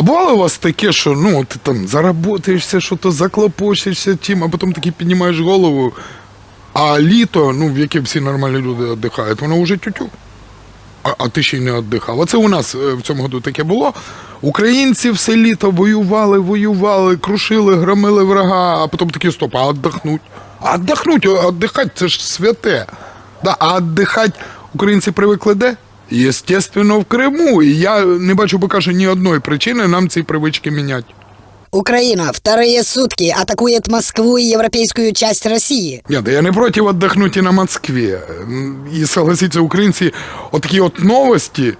А бувало у вас таке, що ну ти там заработаєшся, що то заклопочешся тим, а потім таки піднімаєш голову, а літо, ну в яке всі нормальні люди віддихають, воно вже тютю. А, а ти ще й не віддихав. Оце у нас е, в цьому году таке було. Українці все літо воювали, воювали, крушили, громили врага, а потім такі стоп, а віддохнуть. А віддохнуть, віддихати це ж святе. Да, а віддихати українці привикли де? Єстественно, в Криму. І я не бачу поки що ні одної причини нам ці привички міняти. Украина вторые сутки атакует Москву и европейскую часть России. Да я не проти віддохнути і на Москві. І согласіться, українці, отакі от новості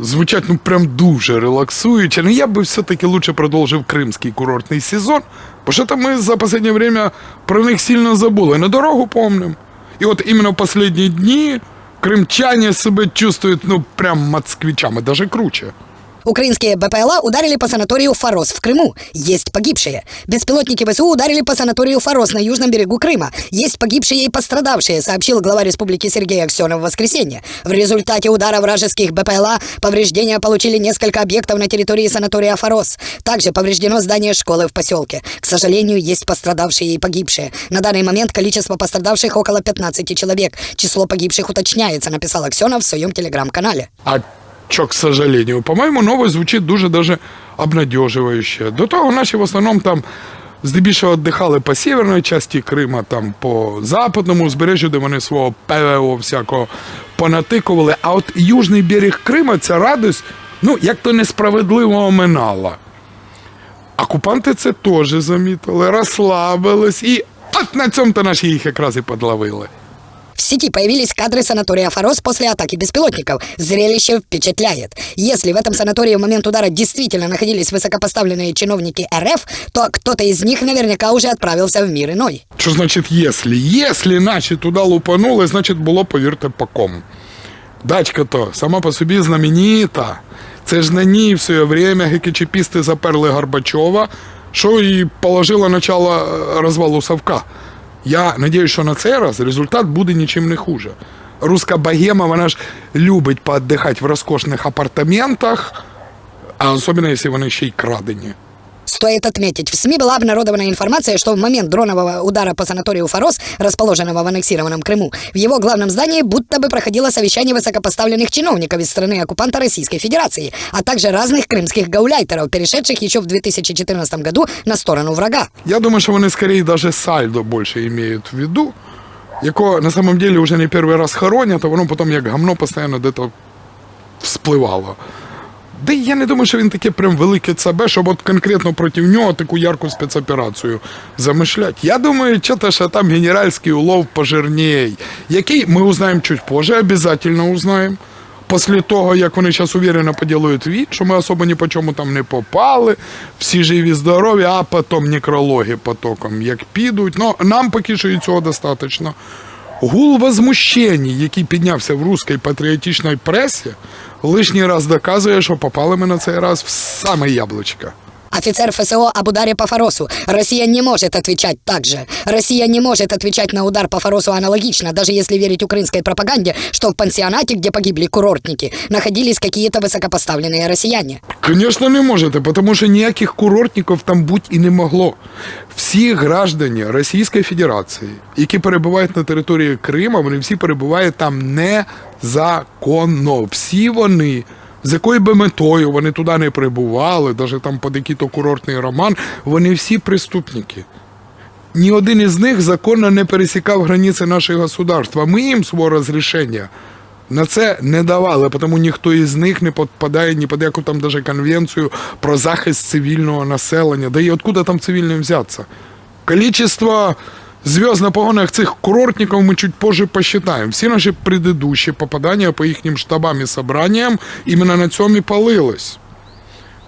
звучать ну прям дуже релаксуюче. Ну я би все-таки лучше продовжив кримський курортний сезон, бо що то ми за останнє время про них сильно забули. На дорогу помним. І от іменно в останні дні кримчані себе чувствують ну прям москвичами, даже круче. Украинские БПЛА ударили по санаторию Фарос в Крыму. Есть погибшие. Беспилотники ВСУ ударили по санаторию Фарос на южном берегу Крыма. Есть погибшие и пострадавшие, сообщил глава республики Сергей Аксенов в воскресенье. В результате удара вражеских БПЛА повреждения получили несколько объектов на территории санатория Фарос. Также повреждено здание школы в поселке. К сожалению, есть пострадавшие и погибшие. На данный момент количество пострадавших около 15 человек. Число погибших уточняется, написал Аксенов в своем телеграм-канале. А к сожалению, по-моєму, новость звучить дуже даже обнадеживающе. До того наші в основному там здебільшого віддихали по северній часті Крима, там по западному узбережжю, де вони свого ПВО всякого понатикували. А от южний берег Крима ця радость, ну, як то несправедливо оминала. Окупанти це теж замітили, розслабились, і от на цьому то наші їх якраз і подловили. В сети появились кадры санатория Фарос после атаки беспилотников. Зрелище впечатляет. Если в этом санатории в момент удара действительно находились высокопоставленные чиновники РФ, то кто-то из них наверняка уже отправился в мир иной. Що значить «если»? Если наші туди лупанули, значить було, повірте, по кому. Дачка то сама по собі знаменита. Це ж на ній в своє время гекечепісти заперли Горбачова, що і положило начало е, розвалу Савка. Я надіюсь, що на цей раз результат буде нічим не хуже. Руська богема, вона ж любить поотдихати в розкошних апартаментах, а особливо, якщо вони ще й крадені. Стоит отметить, в СМИ была обнародована информация, что в момент дронового удара по санаторию Фарос, расположенного в аннексированном Крыму, в его главном здании будто бы проходило совещание высокопоставленных чиновников из страны оккупанта Российской Федерации, а также разных крымских гауляйтеров, перешедших еще в 2014 году на сторону врага. Я думаю, що вони скорее даже сальдо більше имеют в виду, якого на самом деле вже не перший раз хоронять, а воно потім як гамно постійно де-то вспливало. Да я не думаю, що він таке прям велике ЦБ, щоб от конкретно проти нього таку ярку спецоперацію замишлять. Я думаю, що-то що там генеральський улов пожирней, який ми узнаємо чуть позже, обов'язково узнаємо. Після того, як вони зараз уверенно поділують від, що ми особо ні по чому там не попали, всі живі, здорові, а потім некрологи потоком, як підуть. Ну, нам поки що і цього достатньо. Гул возмущений, який піднявся в русській патріотичній пресі, лишній раз доказує, що попали ми на цей раз в саме яблучко. Офицер ФСО об ударе по Фаросу. Россия не может отвечать так же. Россия не может отвечать на удар по Фаросу аналогично, даже если верить украинской пропаганде, что в пансионате, где погибли курортники, находились какие-то высокопоставленные россияне. Звісно, не можете, тому що ніяких курортників там бути і не могло. Всі граждані Російської Федерації, які перебувають на території Криму, вони всі перебувають там незаконно. Всі вони. З якою би метою вони туди не прибували, навіть там під який-то курортний роман, вони всі преступники. Ні один із них законно не пересікав границі нашого государства. Ми їм свого розрішення на це не давали, тому ніхто із них не підпадає ні під яку там даже конвенцію про захист цивільного населення. Да і откуда там цивільним взяться? Количество зв'язок на погонах цих курортників ми чуть позже посчитаем. Всі наші предыдущие попадання по їхнім штабам і собранням іменно на цьому і палилось.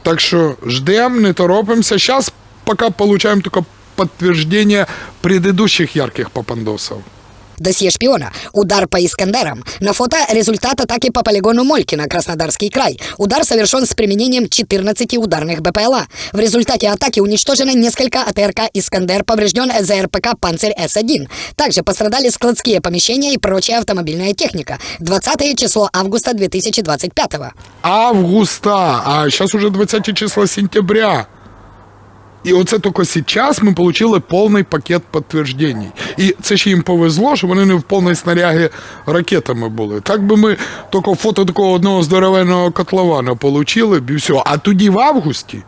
Так що ждем, не торопимося. Сейчас пока получаем только подтверждение предыдущих ярких попандосов. Досье шпиона. Удар по Искандерам. На фото результат атаки по полигону Молькина, Краснодарский край. Удар совершен с применением 14 ударных БПЛА. В результате атаки уничтожено несколько АТРК «Искандер», поврежден ЗРПК «Панцирь С-1». Также пострадали складские помещения и прочая автомобильная техника. 20 число августа 2025 Августа, а зараз уже 20 числа сентября. І оце тільки зараз ми отримали повний пакет підтверджень. І це ще їм повезло, що вони не в повній снарягі ракетами були. Так би ми тільки фото такого одного здоровенного котлована отримали б і все. А тоді в августі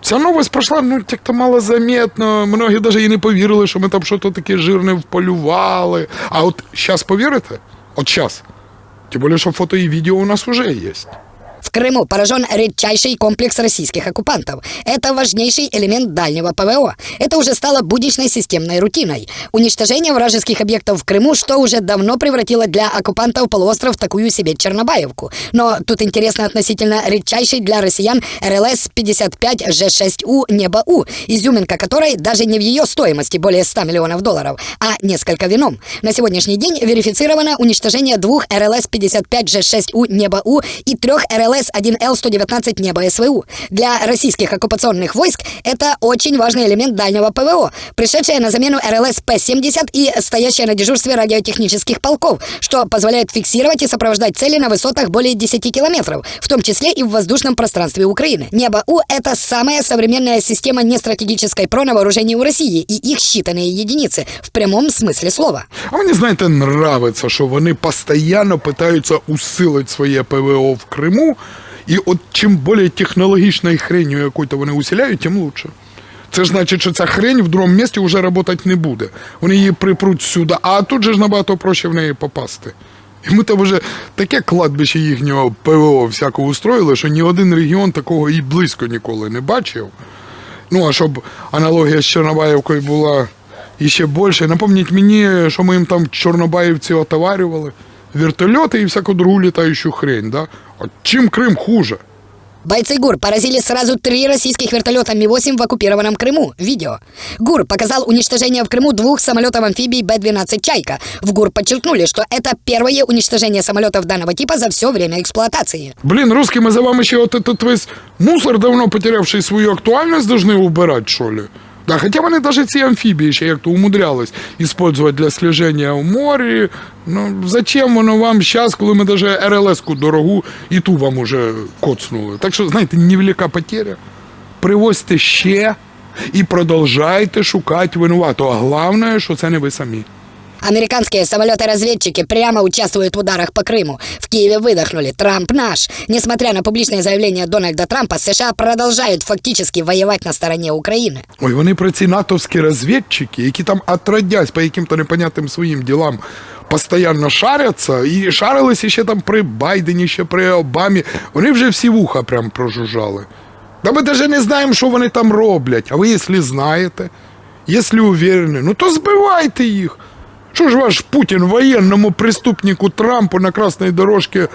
ця новость пройшла ну, як-то малозаметно. Многі навіть і не повірили, що ми там щось таке жирне вполювали. А от зараз повірите? От зараз. Тем более, что фото и видео у нас уже есть. В Крыму поражен редчайший комплекс российских оккупантов. Это важнейший элемент дальнего ПВО. Это уже стало будничной системной рутиной. Уничтожение вражеских объектов в Крыму, что уже давно превратило для оккупантов полуостров такую себе Чернобаевку. Но тут интересно относительно редчайший для россиян РЛС-55 Ж6У Небо-У, изюминка которой даже не в ее стоимости более 100 миллионов долларов, а несколько вином. На сегодняшний день верифицировано уничтожение двух РЛС-55 Ж6У Небо-У и трех РЛС-1Л-119 Небо СВУ. Для российских оккупационных войск это очень важный элемент дальнего ПВО, пришедшая на замену РЛС П-70 и стоящая на дежурстве радиотехнических полков, что позволяет фиксировать и сопровождать цели на высотах более 10 километров, в том числе и в воздушном пространстве Украины. Небо-У — это самая современная система нестратегической ПРО на вооружении у России и их считанные единицы, в прямом смысле слова. А мені, знаєте, нравиться, що вони постійно питаються усилити своє ПВО в Криму. І от чим більш технологічною хренью якою вони усиляють, тим лучше. Це ж значить, що ця хрень в другому місці вже працювати не буде. Вони її припруть сюди, а тут же ж набагато проще в неї попасти. І ми там вже таке кладбище їхнього ПВО всякого устроїли, що ні один регіон такого і близько ніколи не бачив. Ну, а щоб аналогія з Чорнобаївкою була іще більше. Напомніть мені, що ми їм там чорнобаївці отоварювали. Вертольоти і всяку другу літаючу хрень, да? От чим Крим хуже? Бойцы ГУР поразили сразу три российских вертолета Ми-8 в оккупированном Крыму. Видео. ГУР показал уничтожение в Крыму двух самолетов-амфибий Б-12 «Чайка». В ГУР подчеркнули, что это первое уничтожение самолетов данного типа за все время эксплуатации. Блін, русські, ми за вами ще от этот весь мусор, давно потерявший свою актуальність, должны убирать, що ли? Да, хотя вони навіть ці амфібії ще як-то умудрялись використовувати для сліження у морі. Ну, зачем воно вам зараз, коли ми навіть РЛС-ку дорогу і ту вам уже коцнули. Так що, знаєте, невелика потеря. Привозьте ще і продовжайте шукати винуватого. А головне, що це не ви самі. Американские самолеты-разведчики прямо участвуют в ударах по Крыму. В Киеве выдохнули «Трамп наш». Несмотря на публичное заявление Дональда Трампа, США продолжают фактически воевать на стороне Украины. Ой, вони про ці натовські розвідчики, які там отродясь по яким-то непонятним своїм ділам постійно шаряться, і шарилися ще там при Байдені, ще при Обамі. Вони вже всі вуха прям прожужжали. Да ми навіть не знаємо, що вони там роблять. А ви, якщо знаєте, якщо уверені, ну то збивайте їх. Що ж ваш Путін воєнному преступнику Трампу на красній дорожці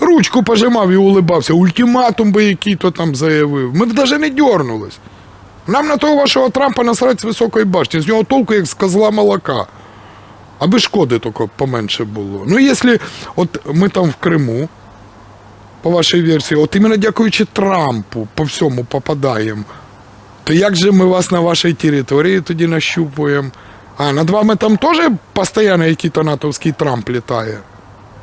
ручку пожимав і улибався, ультиматум би який-то там заявив. Ми б навіть не дьорнулись. Нам на того вашого Трампа насрать з високої башні. З нього толку, як з козла молока. Аби шкоди тільки поменше було. Ну, якщо от ми там в Криму, по вашій версії, от іменно дякуючи Трампу по всьому попадаємо, то як же ми вас на вашій території тоді нащупуємо? А над вами там теж постійно який-то натовський Трамп літає?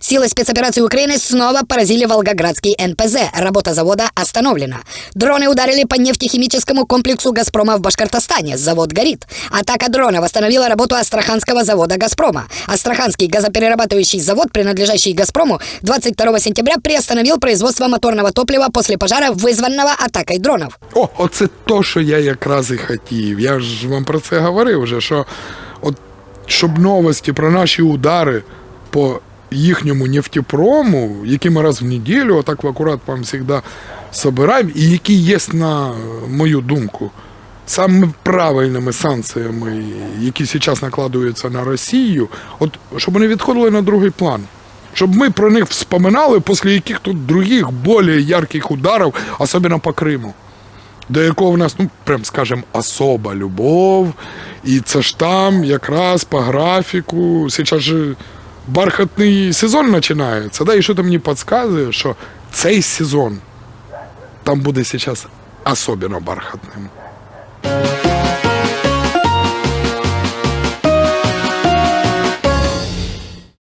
Силы спецоперации Украины снова поразили Волгоградский НПЗ. Работа завода остановлена. Дроны ударили по нефтехимическому комплексу «Газпрома» в Башкортостане. Завод горит. Атака дронов остановила работу Астраханского завода «Газпрома». Астраханский газоперерабатывающий завод, принадлежащий «Газпрому», 22 сентября приостановил производство моторного топлива после пожара, вызванного атакой дронов. О, оце то, що я якраз і хотів. Я ж вам про це говорив вже, що от щоб новості про наші удари по їхньому нефтепрому, які ми раз в неділю, отак в акурат вам завжди собираємо, і які є, на мою думку, самими правильними санкціями, які зараз накладуються на Росію, от щоб вони відходили на другий план. Щоб ми про них вспоминали після яких-то других, більш ярких ударів, особливо по Криму. до якого в нас, ну, прям скажем, особа любов. І це ж там якраз по графіку. Зараз же бархатний сезон починається. Да? І що то мені підказує, що цей сезон там буде зараз особливо бархатним.